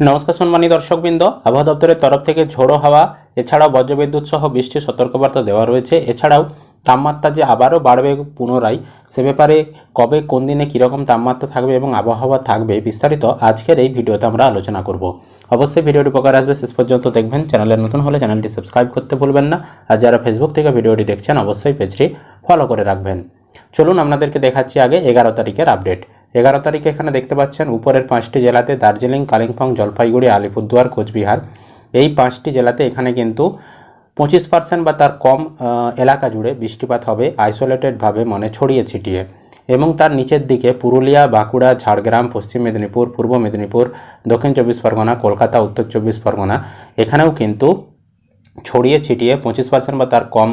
নমস্কার সম্মানী দর্শকবৃন্দ, আবহাওয়া দপ্তরের তরফ থেকে ঝোড়ো হাওয়া, এছাড়াও বজ্রবিদ্যুৎ সহ বৃষ্টির সতর্কবার্তা দেওয়া রয়েছে। এছাড়াও তাপমাত্রা যে আবারও বাড়বে পুনরায়, সে ব্যাপারে কবে, কোন দিনে কীরকম তাপমাত্রা থাকবে এবং আবহাওয়া থাকবে বিস্তারিত আজকের এই ভিডিওতে আমরা আলোচনা করব। অবশ্যই ভিডিওটি উপকার আসবে, শেষ পর্যন্ত দেখবেন। চ্যানেলে নতুন হলে চ্যানেলটি সাবস্ক্রাইব করতে ভুলবেন না। আর যারা ফেসবুক থেকে ভিডিওটি দেখছেন, অবশ্যই পেজটি ফলো করে রাখবেন। চলুন, আপনাদেরকে দেখাচ্ছি আগে এগারো তারিখের আপডেট। এগারো তারিখে এখানে দেখতে পাচ্ছেন, উপরের পাঁচটি জেলাতে দার্জিলিং, কালিম্পং, জলপাইগুড়ি, আলিপুরদুয়ার, কোচবিহার। এই পাঁচটি জেলাতে এখানে কিন্তু পঁচিশ পার্সেন্ট বা তার কম এলাকা জুড়ে বৃষ্টিপাত হবে আইসোলেটেডভাবে মানে ছড়িয়ে ছিটিয়ে। এবং তার নিচের দিকে পুরুলিয়া, বাঁকুড়া, ঝাড়গ্রাম, পশ্চিম মেদিনীপুর, পূর্ব মেদিনীপুর, দক্ষিণ চব্বিশ পরগনা, কলকাতা, উত্তর চব্বিশ পরগনা, এখানেও কিন্তু ছড়িয়ে ছিটিয়ে পঁচিশ পার্সেন্ট বা তার কম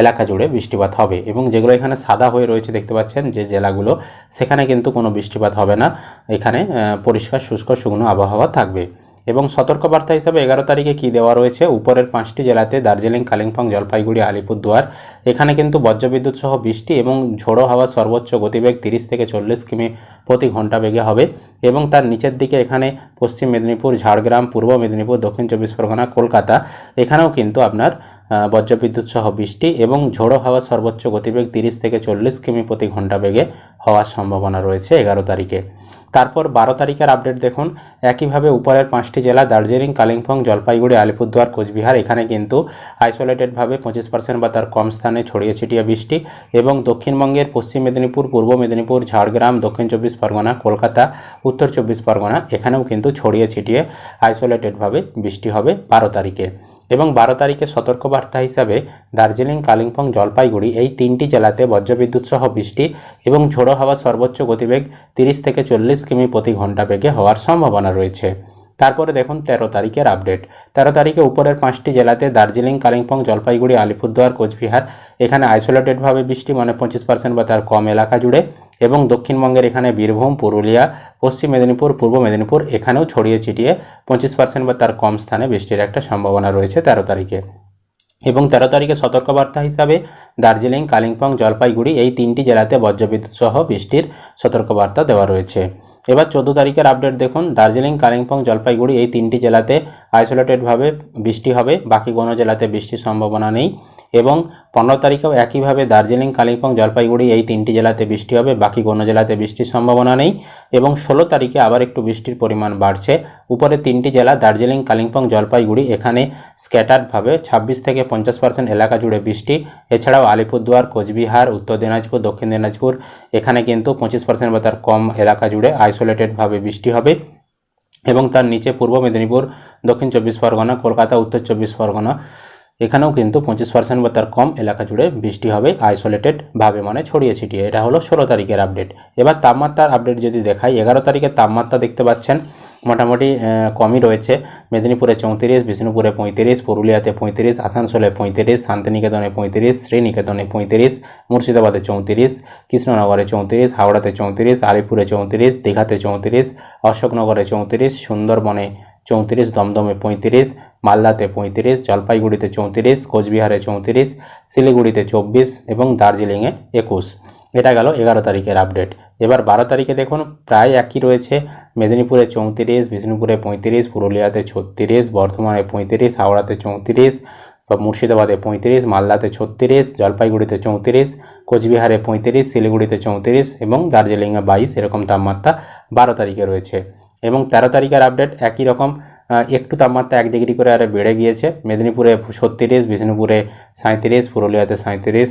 এলাকা জুড়ে বৃষ্টিপাত হবে। এবং যেগুলো এখানে সাদা হয়ে রয়েছে দেখতে পাচ্ছেন, যে জেলাগুলো, সেখানে কিন্তু কোনো বৃষ্টিপাত হবে না। এখানে পরিষ্কার, শুষ্ক, শুকনো আবহাওয়া থাকবে। এবং সতর্কবার্তা হিসাবে এগারো তারিখে কি দেওয়া রয়েছে? উপরের পাঁচটি জেলাতে দার্জিলিং, কালিম্পং, জলপাইগুড়ি, আলিপুরদুয়ার। এখানে কিন্তু বজ্রবিদ্যুৎ সহ বৃষ্টি এবং ঝোড়ো হাওয়ার সর্বোচ্চ গতিবেগ তিরিশ থেকে চল্লিশ কিমি প্রতি ঘণ্টা বেগে হবে। এবং তার নিচের দিকে এখানে পশ্চিম মেদিনীপুর, ঝাড়গ্রাম, পূর্ব মেদিনীপুর, দক্ষিণ চব্বিশ পরগনা, কলকাতা, এখানেও কিন্তু আপনার বজ্রবিদ্যুৎ সহ বৃষ্টি এবং ঝোড়ো হাওয়া সর্বোচ্চ গতিবেগ তিরিশ থেকে চল্লিশ কিমি প্রতি ঘণ্টা বেগে হওয়ার সম্ভাবনা রয়েছে এগারো তারিখে। তারপর বারো তারিখের আপডেট দেখুন। একইভাবে উপরের পাঁচটি জেলা, দার্জিলিং, কালিম্পং, জলপাইগুড়ি, আলিপুরদুয়ার, কোচবিহার, এখানে কিন্তু আইসোলেটেডভাবে পঁচিশ পার্সেন্ট বা তার কম স্থানে ছড়িয়ে ছিটিয়ে বৃষ্টি এবং দক্ষিণবঙ্গের পশ্চিম মেদিনীপুর, পূর্ব মেদিনীপুর, ঝাড়গ্রাম, দক্ষিণ চব্বিশ পরগনা, কলকাতা, উত্তর চব্বিশ পরগনা, এখানেও কিন্তু ছড়িয়ে ছিটিয়ে আইসোলেটেডভাবে বৃষ্টি হবে বারো তারিখে। এবং বারো তারিখে সতর্কবার্তা হিসাবে দার্জিলিং, কালিম্পং, জলপাইগুড়ি এই তিনটি জেলাতে বজ্রবিদ্যুৎ সহ বৃষ্টি এবং ঝোড়ো হাওয়ার সর্বোচ্চ গতিবেগ তিরিশ থেকে চল্লিশ কিমি প্রতি ঘণ্টা বেগে হওয়ার সম্ভাবনা রয়েছে। তারপরে দেখুন তেরো তারিখের আপডেট। তেরো তারিখে উপরের পাঁচটি জেলাতে দার্জিলিং, কালিম্পং, জলপাইগুড়ি, আলিপুরদুয়ার, কোচবিহার, এখানে আইসোলেটেডভাবে বৃষ্টি মানে পঁচিশ পার্সেন্ট বা তার কম এলাকা জুড়ে, এবং দক্ষিণবঙ্গের এখানে বীরভূম, পুরুলিয়া, পশ্চিম মেদিনীপুর, পূর্ব মেদিনীপুর, এখানেও ছড়িয়ে ছিটিয়ে পঁচিশ পার্সেন্ট বা তার কম স্থানে বৃষ্টির একটা সম্ভাবনা রয়েছে তেরো তারিখে। এবং তেরো তারিখে সতর্কবার্তা হিসাবে দার্জিলিং, কালিম্পং, জলপাইগুড়ি এই তিনটি জেলাতে বজ্রবিদ্যুৎ সহ বৃষ্টির সতর্কবার্তা দেওয়া রয়েছে। এবার চোদ্দ তারিখের আপডেট দেখুন দার্জিলিং কালিম্পং জলপাইগুড়ি এই তিনটি জেলাতে আইসোলেটেডভাবে বৃষ্টি হবে, বাকি কোনো জেলাতে বৃষ্টির সম্ভাবনা নেই এবং পনেরো তারিখেও একইভাবে দার্জিলিং, কালিম্পং, জলপাইগুড়ি এই তিনটি জেলাতে বৃষ্টি হবে, বাকি কোনো জেলাতে বৃষ্টির সম্ভাবনা নেই এবং ষোলো তারিখে আবার একটু বৃষ্টির পরিমাণ বাড়ছে। উপরে তিনটি জেলা, দার্জিলিং, কালিম্পং, জলপাইগুড়ি এখানে স্ক্যাটার্ডভাবে ছাব্বিশ থেকে পঞ্চাশ পার্সেন্ট এলাকা জুড়ে বৃষ্টি। এছাড়াও আলিপুরদুয়ার, কোচবিহার, উত্তর দিনাজপুর, দক্ষিণ দিনাজপুর এখানে কিন্তু পঁচিশ পার্সেন্ট বা তার কম এলাকা জুড়ে আইসোলেটেডভাবে বৃষ্টি হবে। এবং তার নিচে পূর্ব মেদিনীপুর, দক্ষিণ চব্বিশ পরগনা, কলকাতা, উত্তর চব্বিশ পরগনা। এখানেও কিন্তু পঁচিশ পার্সেন্ট বা তার কম এলাকা জুড়ে বৃষ্টি হবে আইসোলেটেডভাবে মানে ছড়িয়ে ছিটিয়ে। এটা হলো ষোলো তারিখের আপডেট এবার তাপমাত্রার আপডেট যদি দেখাই, এগারো তারিখের তাপমাত্রা দেখতে পাচ্ছেন মোটামুটি কমই রয়েছে। মেদিনীপুরে চৌত্রিশ, বিষ্ণুপুরে পঁয়ত্রিশ, পুরুলিয়াতে পঁয়ত্রিশ, আসানসোলে পঁয়ত্রিশ, শান্তিনিকেতনে পঁয়ত্রিশ, শ্রীনিকেতনে পঁয়ত্রিশ, মুর্শিদাবাদে চৌত্রিশ, কৃষ্ণনগরে চৌত্রিশ, হাওড়াতে চৌত্রিশ, আলিপুরে চৌত্রিশ, দীঘাতে চৌত্রিশ, অশোকনগরে চৌত্রিশ, সুন্দরবনে চৌত্রিশ, দমদমে পঁয়ত্রিশ, মালদাতে পঁয়ত্রিশ, জলপাইগুড়িতে চৌত্রিশ, কোচবিহারে চৌত্রিশ, শিলিগুড়িতে চব্বিশ এবং দার্জিলিংয়ে একুশ। এটা গেল এগারো তারিখের আপডেট। এবার বারো তারিখে দেখুন, প্রায় একই রয়েছে। মেদিনীপুরে চৌত্রিশ, বিষ্ণুপুরে পঁয়ত্রিশ, পুরুলিয়াতে ছত্রিশ, বর্ধমানে পঁয়ত্রিশ, হাওড়াতে চৌত্রিশ, মুর্শিদাবাদে পঁয়ত্রিশ, মালদাতে ছত্রিশ, জলপাইগুড়িতে চৌত্রিশ, কোচবিহারে পঁয়ত্রিশ, শিলিগুড়িতে চৌত্রিশ এবং দার্জিলিংয়ে বাইশ এরকম তাপমাত্রা বারো তারিখে রয়েছে। এবং তেরো তারিখের আপডেট একই রকম একটু তাপমাত্রা এক ডিগ্রি করে আরে বেড়ে গিয়েছে। মেদিনীপুরে ছত্রিশ, বিষ্ণুপুরে সাঁত্রিশ পুরুলিয়াতে সাঁত্রিশ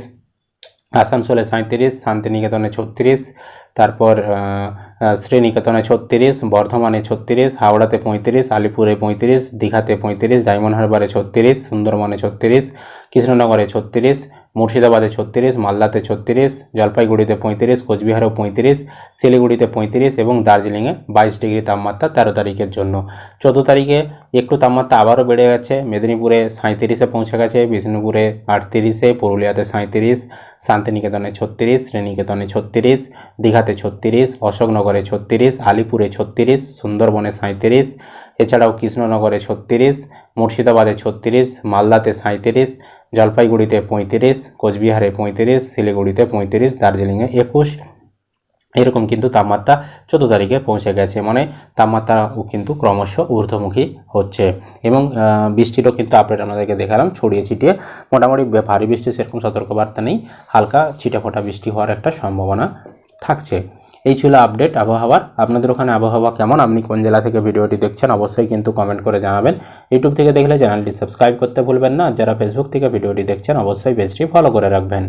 আসানসোলে সাঁত্রিশ শান্তিনিকেতনে ছত্রিশ, তারপর শ্রীনিকেতনে ছত্রিশ, বর্ধমানে ছত্রিশ, হাওড়াতে পঁয়ত্রিশ, আলিপুরে পঁয়ত্রিশ, দীঘাতে পঁয়ত্রিশ, ডায়মন্ড হারবারে ছত্রিশ, সুন্দরবনে ছত্রিশ, কৃষ্ণনগরে ছত্রিশ মুর্শিদাবাদে ছত্রিশ, মালদাতে ছত্রিশ, জলপাইগুড়িতে পঁয়ত্রিশ কোচবিহারেও পঁয়ত্রিশ, শিলিগুড়িতে পঁয়ত্রিশ এবং দার্জিলিংয়ে বাইশ ডিগ্রি তাপমাত্রা তেরো তারিখের জন্য। চোদ্দ তারিখে একটু তাপমাত্রা আবারও বেড়ে গেছে। মেদিনীপুরে সাঁত্রিশে পৌঁছে গেছে, বিষ্ণুপুরে আটত্রিশে, পুরুলিয়াতে সাঁত্রিশ শান্তিনিকেতনে ছত্রিশ, শ্রীনিকেতনে ছত্রিশ, দীঘাতে ছত্রিশ, অশোকনগরে ছত্রিশ, আলিপুরে ছত্রিশ, সুন্দরবনে সাঁত্রিশ এছাড়াও কৃষ্ণনগরে ছত্রিশ, মুর্শিদাবাদে ছত্রিশ, মালদাতে সাঁত্রিশ জলপাইগুড়িতে পঁয়ত্রিশ, কোচবিহারে পঁয়ত্রিশ, শিলিগুড়িতে পঁয়ত্রিশ, দার্জিলিংয়ে একুশ। এরকম কিন্তু তাপমাত্রা চোদ্দ তারিখে পৌঁছে গেছে। মানে তাপমাত্রাও কিন্তু ক্রমশ ঊর্ধ্বমুখী হচ্ছে। এবং বৃষ্টিরও কিন্তু আপডেট আপনাদেরকে দেখালাম ছড়িয়ে ছিটিয়ে। মোটামুটি ভারী বৃষ্টি সেরকম সতর্কবার্তা নেই। হালকা ছিটাফোটা বৃষ্টি হওয়ার একটা সম্ভাবনা থাকছে। এই ছিল আপডেট আবহাওয়ার। আপনাদের ওখানে আবহাওয়া কেমন? আপনি কোন জেলা থেকে ভিডিওটি দেখছেন? অবশ্যই কিন্তু কমেন্ট করে জানাবেন। ইউটিউব থেকে দেখলে চ্যানেলটি সাবস্ক্রাইব করতে ভুলবেন না। যারা ফেসবুক থেকে ভিডিওটি দেখছেন, অবশ্যই পেজটি ফলো করে রাখবেন।